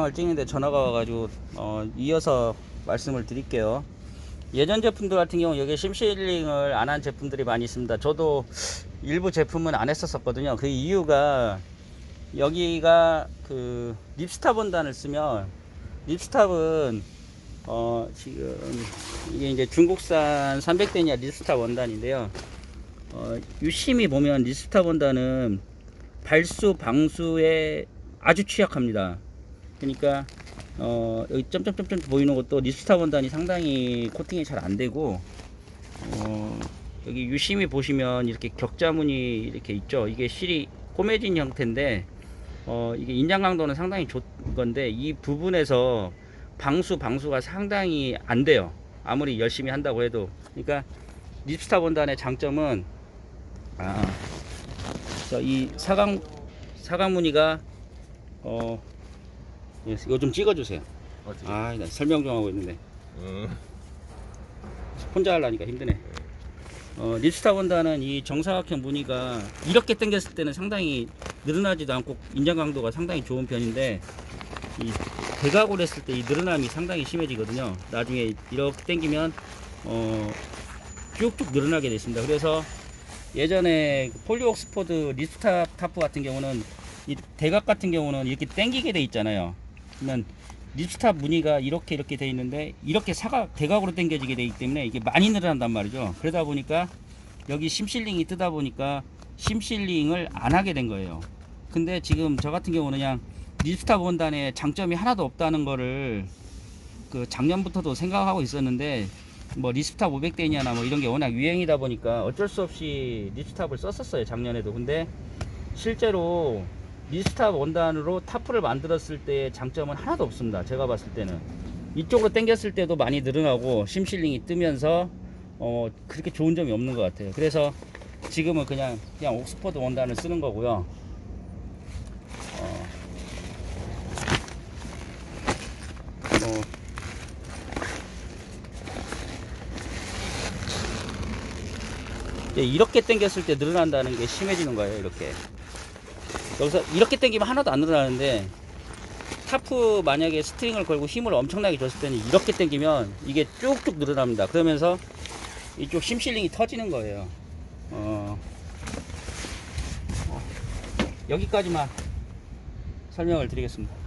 을 찍는데 전화가 와가지고 어, 이어서 말씀을 드릴게요. 예전 제품들 같은 경우 여기 심실링을 안 한 제품들이 많이 있습니다. 저도 일부 제품은 안 했었었거든요. 그 이유가 여기가 그 립스탑 원단을 쓰면 립스탑은 어 지금 이게 이제 중국산 300대냐 립스탑 원단인데요. 어 유심히 보면 립스탑 원단은 발수 방수에 아주 취약합니다. 그러니까 어 여기 점점점점 보이는 것도 립스탑 원단이 상당히 코팅이 잘 안 되고 어 여기 유심히 보시면 이렇게 격자무늬 이렇게 있죠. 이게 실이 꼬매진 형태인데 어 이게 인장 강도는 상당히 좋은 건데 이 부분에서 방수 방수가 상당히 안 돼요. 아무리 열심히 한다고 해도 그러니까 립스탑 원단의 장점은 아, 아이 사각 사각 무늬가 어 예, 이거 좀 찍어주세요. 어떻게? 아, 나 설명 좀 하고 있는데 음. 혼자 하려니까 힘드네. 어, 립스타 원단은 이 정사각형 무늬가 이렇게 당겼을 때는 상당히 늘어나지도 않고 인장 강도가 상당히 좋은 편인데 이 대각을 했을 때 이 늘어남이 상당히 심해지거든요. 나중에 이렇게 당기면 어, 쭉쭉 늘어나게 되어 있습니다. 그래서 예전에 폴리 옥스포드 립스타 타프 같은 경우는 이 대각 같은 경우는 이렇게 당기게 돼 있잖아요. 그러면 립스탑 무늬가 이렇게 이렇게 돼 있는데 이렇게 사각 대각으로 당겨지게 되기 때문에 이게 많이 늘어난단 말이죠. 그러다 보니까 여기 심실링이 뜨다 보니까 심실링을 안 하게 된 거예요. 근데 지금 저 같은 경우는 그냥 립스탑 원단에 장점이 하나도 없다는 거를 그 작년부터도 생각하고 있었는데 뭐 립스탑 500대냐나 뭐 이런 게 워낙 유행이다 보니까 어쩔 수 없이 립스탑을 썼었어요 작년에도 근데 실제로 립스탑 원단으로 타프를 만들었을 때의 장점은 하나도 없습니다. 제가 봤을 때는 이쪽으로 당겼을 때도 많이 늘어나고 심실링이 뜨면서 어 그렇게 좋은 점이 없는 것 같아요. 그래서 지금은 그냥 그냥 옥스퍼드 원단을 쓰는 거고요. 어, 뭐 이렇게 당겼을 때 늘어난다는 게 심해지는 거예요. 이렇게. 여기서 이렇게 당기면 하나도 안 늘어나는데 타프 만약에 스트링을 걸고 힘을 엄청나게 줬을 때는 이렇게 당기면 이게 쭉쭉 늘어납니다. 그러면서 이쪽 심실링이 터지는 거예요. 어, 어, 여기까지만 설명을 드리겠습니다.